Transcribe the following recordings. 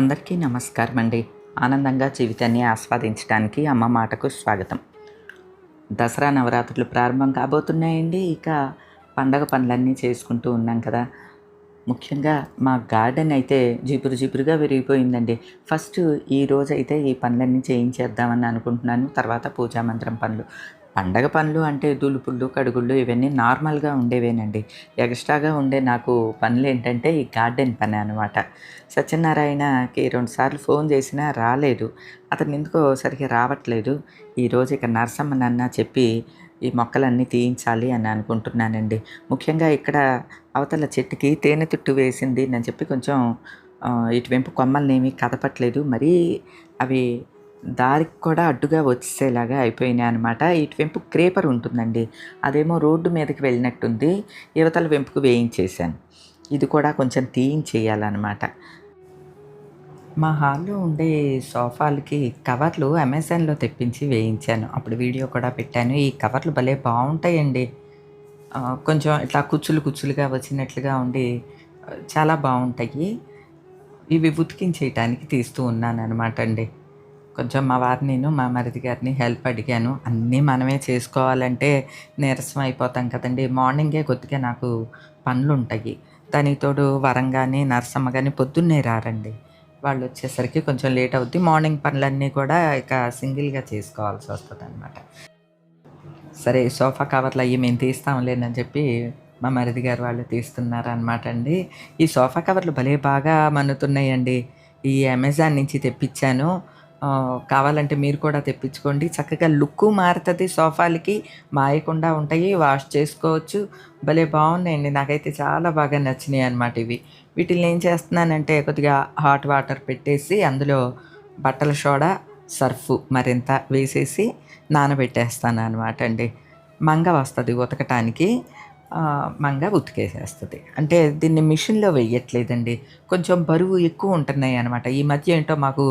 అందరికీ నమస్కారం అండి ఆనందంగా జీవితాన్ని ఆస్వాదించడానికి అమ్మ మాటకు స్వాగతం. దసరా నవరాత్రులు ప్రారంభం కాబోతున్నాయండి. ఇక పండగ పనులన్నీ చేసుకుంటూ ఉన్నాం కదా. ముఖ్యంగా మా గార్డెన్ అయితే జిపురు జిపురుగా విరిగిపోయిందండి. ఫస్ట్ ఈ రోజు అయితే ఈ పనులన్నీ చేయించేద్దామని అనుకుంటున్నాను. తర్వాత పూజా మంత్రం పనులు. పండగ పనులు అంటే దులుపుళ్ళు కడుగుళ్ళు ఇవన్నీ నార్మల్గా ఉండేవేనండి. ఎక్స్ట్రాగా ఉండే నాకు పనులు ఏంటంటే ఈ గార్డెన్ పని అనమాట. సత్యనారాయణకి రెండుసార్లు ఫోన్ చేసినా రాలేదు. అతను ఎందుకో సరిగ్గా రావట్లేదు. ఈరోజు ఇక నరసమ్మనన్న చెప్పి ఈ మొక్కలన్నీ తీయించాలి అని అనుకుంటున్నానండి. ముఖ్యంగా ఇక్కడ అవతల చెట్టుకి తేనె తుట్టు వేసింది అని చెప్పి కొంచెం ఇటువైపు కొమ్మల్ని ఏమీ కదపట్లేదు. మరీ అవి దారికి కూడా అడ్డుగా వచ్చేలాగా అయిపోయినాయి అనమాట ఇటువైపు క్రేపర్ ఉంటుందండి. అదేమో రోడ్డు మీదకి వెళ్ళినట్టుంది. యువతల వెంపుకు వేయించేశాను. ఇది కూడా కొంచెం తీయించేయాలన్నమాట. మా హాల్లో ఉండే సోఫాలకి కవర్లు అమెజాన్లో తెప్పించి వేయించాను. అప్పుడు వీడియో కూడా పెట్టాను. ఈ కవర్లు భలే బాగుంటాయండి. కొంచెం ఇట్లా కుచ్చులు కుచ్చులుగా వచ్చినట్లుగా ఉండి చాలా బాగుంటాయి. ఇవి ఉతికించేయటానికి తీస్తూ ఉన్నాను అనమాట అండి. కొంచెం మా వారిని నేను మా మరిది గారిని హెల్ప్ అడిగాను. అన్నీ మనమే చేసుకోవాలంటే నీరసం అయిపోతాం కదండి. మార్నింగే కొద్దిగా నాకు పనులు ఉంటాయి దానికి తోడు వరం కానీ నరసమ్మ కానీ పొద్దున్నే రారండి. వాళ్ళు వచ్చేసరికి కొంచెం లేట్ అవుద్ది. మార్నింగ్ పనులన్నీ కూడా ఇక సింగిల్గా చేసుకోవాల్సి వస్తుంది అనమాట సరే సోఫా కవర్లు అవి మేము తీస్తాంలేనని చెప్పి మా మరిది గారు వాళ్ళు తీస్తున్నారు అనమాట అండి. ఈ సోఫా కవర్లు భలే బాగా మన్నుతున్నాయండి. ఈ అమెజాన్ నుంచి తెప్పించాను. కావాలంటే మీరు కూడా తెప్పించుకోండి. చక్కగా లుక్ మారుతుంది సోఫాలకి మాయకుండా ఉంటాయి వాష్ చేసుకోవచ్చు. భలే బాగున్నాయండి. నాకైతే చాలా బాగా నచ్చినాయి అనమాట ఇవి. వీటిని ఏం చేస్తున్నానంటే కొద్దిగా హాట్ వాటర్ పెట్టేసి అందులో బట్టల సోడా సర్ఫ్ మరింత వేసేసి నానబెట్టేస్తాను అనమాట అండి. మంగ వస్తుంది ఉతకటానికి. మంగ ఉతికేసేస్తుంది అంటే దీన్ని మిషన్లో వేయట్లేదండి కొంచెం బరువు ఎక్కువ ఉంటున్నాయి అనమాట ఈ మధ్య ఏంటో మాకు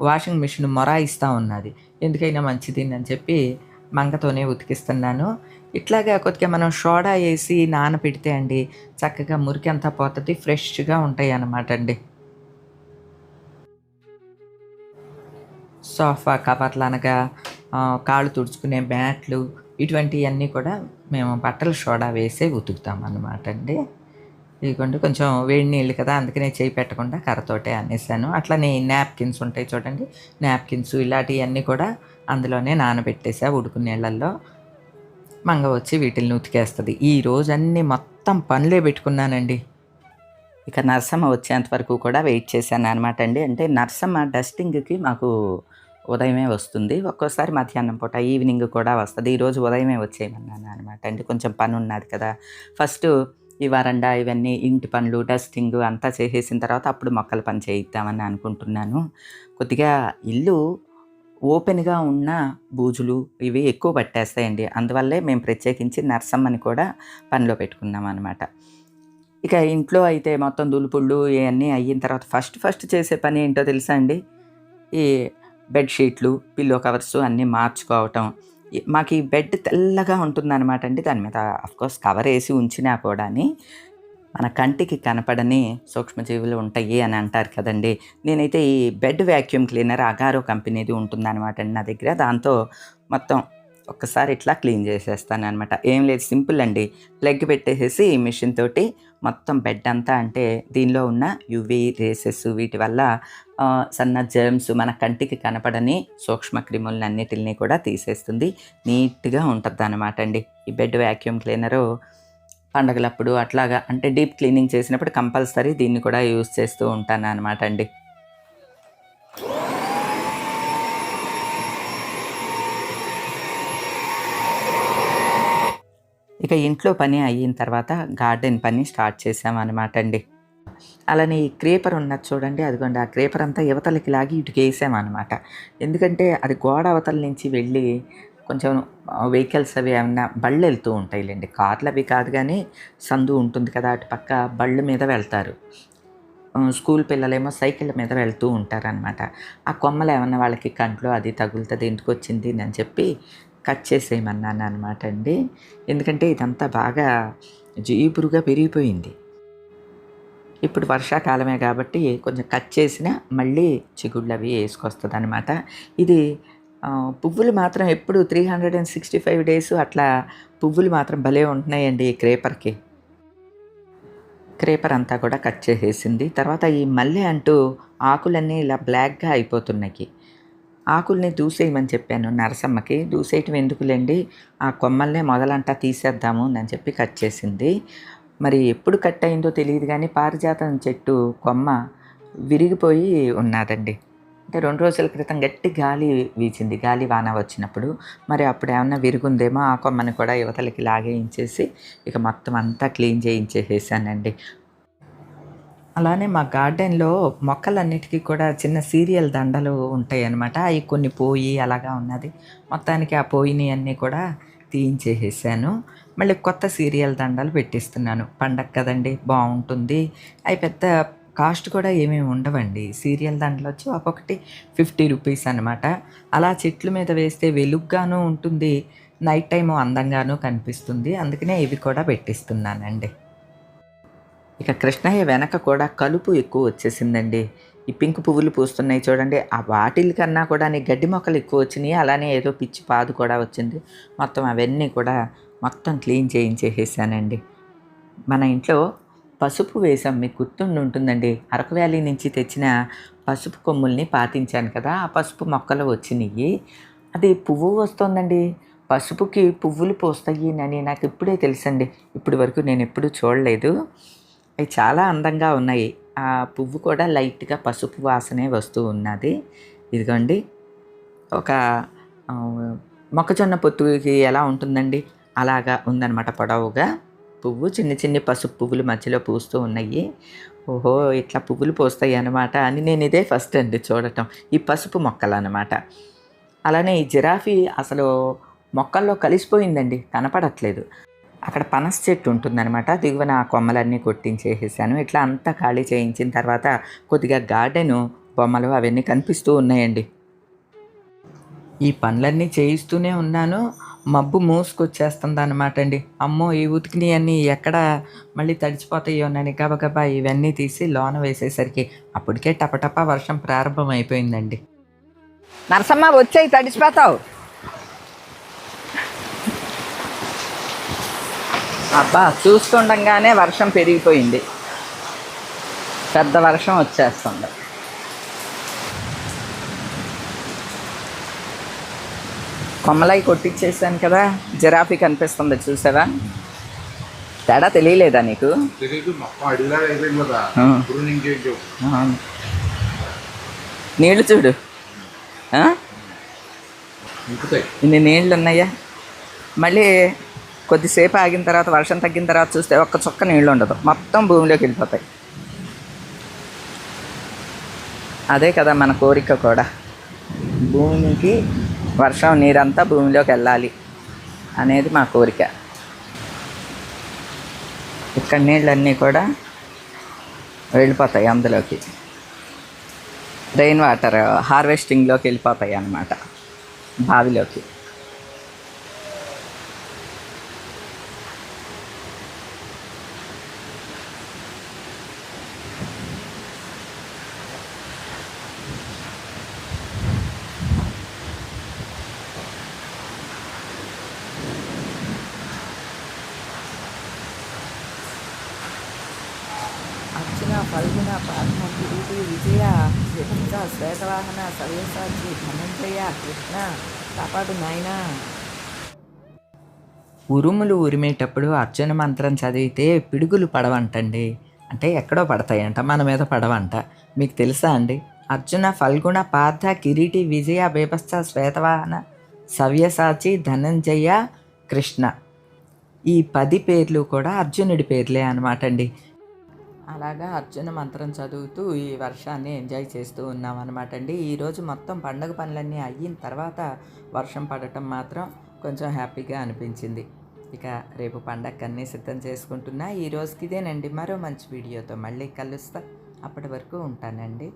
వాషింగ్ మిషన్ మొరాయిస్తూ ఉన్నది. ఎందుకైనా మంచిది అని చెప్పి మంగతోనే ఉతికిస్తున్నాను. ఇట్లాగా కొద్దిగా మనం సోడా వేసి నానబెడితే అండి చక్కగా మురికి అంతా పోతుంది ఫ్రెష్గా ఉంటాయి అన్నమాట అండి సోఫా కవర్లు అనగా కాళ్ళు తుడుచుకునే మ్యాట్లు ఇటువంటివన్నీ కూడా మేము బట్టల సోడా వేసే ఉతుకుతాం అన్నమాట అండి. ఇదిగోండి కొంచెం వేడి నీళ్ళు కదా అందుకనే చేయి పెట్టకుండా కర్రతోటే అనేసాను. అట్లానే నాప్కిన్స్ ఉంటాయి చూడండి నాప్కిన్స్ ఇలాంటివన్నీ కూడా అందులోనే నానబెట్టేసా ఉడుకు నీళ్ళల్లో. మంగ వచ్చి వీటిని ఉతికేస్తుంది. ఈ రోజన్నీ మొత్తం పనులే పెట్టుకున్నానండి. ఇక నర్సమ్మ వచ్చేంత వరకు కూడా వెయిట్ చేశాను అనమాట అండి. అంటే నర్సమ్మ డస్టింగ్కి మాకు ఉదయమే వస్తుంది. ఒక్కోసారి మధ్యాహ్నం పూట ఈవినింగ్ కూడా వస్తుంది. ఈరోజు ఉదయమే వచ్చేయమన్నాను అనమాట అండి కొంచెం పని ఉన్నది కదా. ఫస్ట్ ఈ వరండా ఇవన్నీ ఇంటి పనులు డస్టింగ్ అంతా చేసేసిన తర్వాత అప్పుడు మొక్కల పని చేయిద్దామని అనుకుంటున్నాను. కొద్దిగా ఇల్లు ఓపెన్గా ఉన్న బూజులు ఇవి ఎక్కువ పట్టేస్తాయండి. అందువల్లే మేము ప్రత్యేకించి నర్సమ్మని కూడా పనిలో పెట్టుకున్నాం అనమాట ఇక ఇంట్లో అయితే మొత్తం దులుపుళ్ళు ఇవన్నీ అయిన తర్వాత ఫస్ట్ ఫస్ట్ చేసే పని ఏంటో తెలుసా అండి? ఈ బెడ్షీట్లు పిల్లో కవర్స్ అన్నీ మార్చుకోవటం. మాకు ఈ బెడ్ తెల్లగా ఉంటుందన్నమాట అండి. దాని మీద అఫ్కోర్స్ కవర్ వేసి ఉంచినా కూడాని మన కంటికి కనపడని సూక్ష్మజీవులు ఉంటాయి అని అంటారు కదండి. నేనైతే ఈ బెడ్ వ్యాక్యూమ్ క్లీనర్ అగారో కంపెనీది ఉంటుందన్నమాట అండి నా దగ్గర. దాంతో మొత్తం ఒక్కసారి ఇట్లా క్లీన్ చేసేస్తాను అనమాట ఏం లేదు సింపుల్ అండి. ప్లగ్ పెట్టేసేసి ఈ మిషన్ తోటి మొత్తం బెడ్ అంతా అంటే దీనిలో ఉన్న యువి రేసెస్ వీటి వల్ల సన్న జర్మ్స్ మన కంటికి కనపడని సూక్ష్మ క్రిములను అన్నిటిని కూడా తీసేస్తుంది. నీట్గా ఉంటుంది అనమాట అండి. ఈ బెడ్ వ్యాక్యూమ్ క్లీనరు పండగలప్పుడు అట్లాగా అంటే డీప్ క్లీనింగ్ చేసినప్పుడు కంపల్సరీ దీన్ని కూడా యూస్ చేస్తూ ఉంటాను అనమాట అండి. ఇక ఇంట్లో పని అయిన తర్వాత గార్డెన్ పని స్టార్ట్ చేసామన్నమాట అండి. అలానే ఈ క్రేపర్ ఉన్నది చూడండి అదిగోండి ఆ క్రేపర్ అంతా యువతలకి లాగి ఇటుకేసామన్నమాట ఎందుకంటే అది గోడ అవతల నుంచి వెళ్ళి కొంచెం వెహికల్స్ అవి ఏమన్నా బళ్ళు వెళ్తూ ఉంటాయిలేండి. కార్లు అవి కాదు కానీ సందు ఉంటుంది కదా అటు పక్క బళ్ళు మీద వెళ్తారు. స్కూల్ పిల్లలేమో సైకిళ్ళ మీద వెళ్తూ ఉంటారనమాట ఆ కొమ్మలు ఏమన్నా వాళ్ళకి కంట్లో అది తగులుతుంది ఎందుకు వచ్చింది అని చెప్పి కట్ చేసేయమన్నాను అనమాట అండి ఎందుకంటే ఇదంతా బాగా జీపురుగా పెరిగిపోయింది. ఇప్పుడు వర్షాకాలమే కాబట్టి కొంచెం కట్ చేసిన మళ్ళీ చిగుళ్ళు అవి వేసుకొస్తుంది అనమాట ఇది పువ్వులు మాత్రం ఎప్పుడు three hundred and sixty five days అట్లా పువ్వులు మాత్రం భలే ఉంటున్నాయండి ఈ క్రేపర్కి. క్రేపర్ అంతా కూడా కట్ చేసేసింది. తర్వాత ఈ మల్లె అంటూ ఆకులన్నీ ఇలా బ్లాక్గా అయిపోతున్నాయి. ఆకుల్ని దూసేయమని చెప్పాను. నరసమ్మకి దూసేయటం ఎందుకులేండి? ఆ కొమ్మల్నే మొదలంటా తీసేద్దాము అని చెప్పి కట్ చేసింది. మరి ఎప్పుడు కట్ అయిందో తెలియదు కానీ పారిజాతం చెట్టు కొమ్మ విరిగిపోయి ఉన్నదండి. అంటే రెండు రోజుల క్రితం గట్టి గాలి వీచింది. గాలి వాన వచ్చినప్పుడు. మరి అప్పుడు ఏమన్నా విరుగుందేమో ఆ కొమ్మని కూడా యువతలకి లాగేయించేసి ఇక మొత్తం అంతా క్లీన్ చేయించేసేసానండి. అలానే మా గార్డెన్లో మొక్కలన్నిటికీ కూడా చిన్న సీరియల్ దండలు ఉంటాయి అన్నమాట అవి కొన్ని పోయి అలాగా ఉన్నది. మొత్తానికి ఆ పోయినవి అన్నీ కూడా తీయించేసేసాను. మళ్ళీ కొత్త సీరియల్ దండలు పెట్టిస్తున్నాను. పండగ కదండి బాగుంటుంది అవి పెద్ద కాస్ట్ కూడా ఏమేమి ఉండవండి. సీరియల్ దండలు వచ్చి ఒక్కొక్కటి ఫిఫ్టీ రూపీస్ అనమాట అలా చెట్ల మీద వేస్తే వెలుగ్గాను ఉంటుంది. నైట్ టైం అందంగాను కనిపిస్తుంది. అందుకనే ఇవి కూడా పెట్టిస్తున్నానండి. ఇక కృష్ణయ్య వెనక కూడా కలుపు ఎక్కువ వచ్చేసిందండి. ఈ పింక్ పువ్వులు పూస్తున్నాయి చూడండి. ఆ వాటిల కన్నా కూడా నీ గడ్డి మొక్కలు ఎక్కువ వచ్చినాయి. అలానే ఏదో పిచ్చి పాదు కూడా వచ్చింది. మొత్తం అవన్నీ కూడా మొత్తం క్లీన్ చేయించేసేసానండి. మన ఇంట్లో పసుపు వేసాం. మీకు గుర్తుండి ఉంటుందండి. అరకు వ్యాలీ నుంచి తెచ్చిన పసుపు కొమ్ముల్ని పాతించాను కదా. ఆ పసుపు మొక్కలు వచ్చినాయి. అది పువ్వు వస్తుందండి. పసుపుకి పువ్వులు పోస్తాయి అని నాకు ఇప్పుడే తెలుసండి. ఇప్పటి వరకు నేను ఎప్పుడూ చూడలేదు. అవి చాలా అందంగా ఉన్నాయి. ఆ పువ్వు కూడా లైట్గా పసుపు వాసనే వస్తూ ఉన్నది. ఇదిగోండి. ఒక మొక్కజొన్న పొత్తుకి ఎలా ఉంటుందండి? అలాగా ఉందన్నమాట పొడవుగా. పువ్వు చిన్న చిన్న పసుపు పువ్వులు మధ్యలో పూస్తూ ఉన్నాయి. ఓహో ఇట్లా పువ్వులు పూస్తాయి అనమాట అని నేను ఇదే ఫస్ట్ అండి చూడటం. ఈ పసుపు మొక్కలు అనమాట అలానే ఈ జిరాఫీ అసలు మొక్కల్లో కలిసిపోయిందండి. కనపడట్లేదు. అక్కడ పనస చెట్టు ఉంటుందన్నమాట. దిగువన ఆ కొమ్మలన్నీ కొట్టించేసేసాను. ఇట్లా అంతా ఖాళీ చేయించిన తర్వాత కొద్దిగా గార్డెను బొమ్మలు అవన్నీ కనిపిస్తూ ఉన్నాయండి. ఈ పనులన్నీ చేయిస్తూనే ఉన్నాను. మబ్బు మూసుకొచ్చేస్తుంది అనమాట అండి అమ్మో ఈ ఉతికిని అన్నీ ఎక్కడ మళ్ళీ తడిచిపోతాయోనని గబగబా ఇవన్నీ తీసి లోన వేసేసరికి అప్పటికే టపటప వర్షం ప్రారంభం అయిపోయిందండి నరసమ్మ వచ్చాయి తడిచిపోతావు. అబ్బా చూస్తుండగానే వర్షం పెరిగిపోయింది. పెద్ద వర్షం వచ్చేస్తుంది. కొమ్మలై కొట్టించేసాను కదా జిరాఫీ కనిపిస్తుంది చూసావా? తేడా తెలియలేదా నీకు. నీళ్ళు చూడు. ఇన్ని నీళ్ళు ఉన్నాయా మళ్ళీ కొద్దిసేపు ఆగిన తర్వాత వర్షం తగ్గిన తర్వాత చూస్తే ఒక్క చుక్క నీళ్ళు ఉండదు. మొత్తం భూమిలోకి వెళ్ళిపోతాయి. అదే కదా మన కోరిక కూడా. భూమికి వర్షం నీరంతా భూమిలోకి వెళ్ళాలి అనేది మా కోరిక. ఇక్కడ నీళ్ళన్నీ కూడా వెళ్ళిపోతాయి అందులోకి. రెయిన్ వాటర్ హార్వెస్టింగ్లోకి వెళ్ళిపోతాయి అన్నమాట. బావిలోకి. విజయ విభంజ శ్వేతవాహన సవ్యసాచి ధనంజయ కృష్ణ కాపాడు నాయనా. ఉరుములు ఉరిమేటప్పుడు అర్జున మంత్రం చదివితే పిడుగులు పడవంటండి. అంటే ఎక్కడో పడతాయంట మన మీద పడవంట. మీకు తెలుసా అండి? అర్జున ఫల్గుణ పార్థ కిరీటి విజయ బీభత్స శ్వేతవాహన సవ్యసాచి ధనంజయ కృష్ణ. ఈ పది పేర్లు కూడా అర్జునుడి పేర్లే అనమాట అండి అలాగా అర్జున మంత్రం చదువుతూ ఈ వర్షాన్ని ఎంజాయ్ చేస్తూ ఉన్నాం అనమాట అండి ఈరోజు మొత్తం పండగ పనులన్నీ అయిన తర్వాత వర్షం పడటం మాత్రం కొంచెం హ్యాపీగా అనిపించింది. ఇక రేపు పండగకన్నీ సిద్ధం చేసుకుంటున్నా. ఈ రోజుకి ఇదేనండి మరో మంచి వీడియోతో మళ్ళీ కలుస్తా. అప్పటి వరకు ఉంటానండి.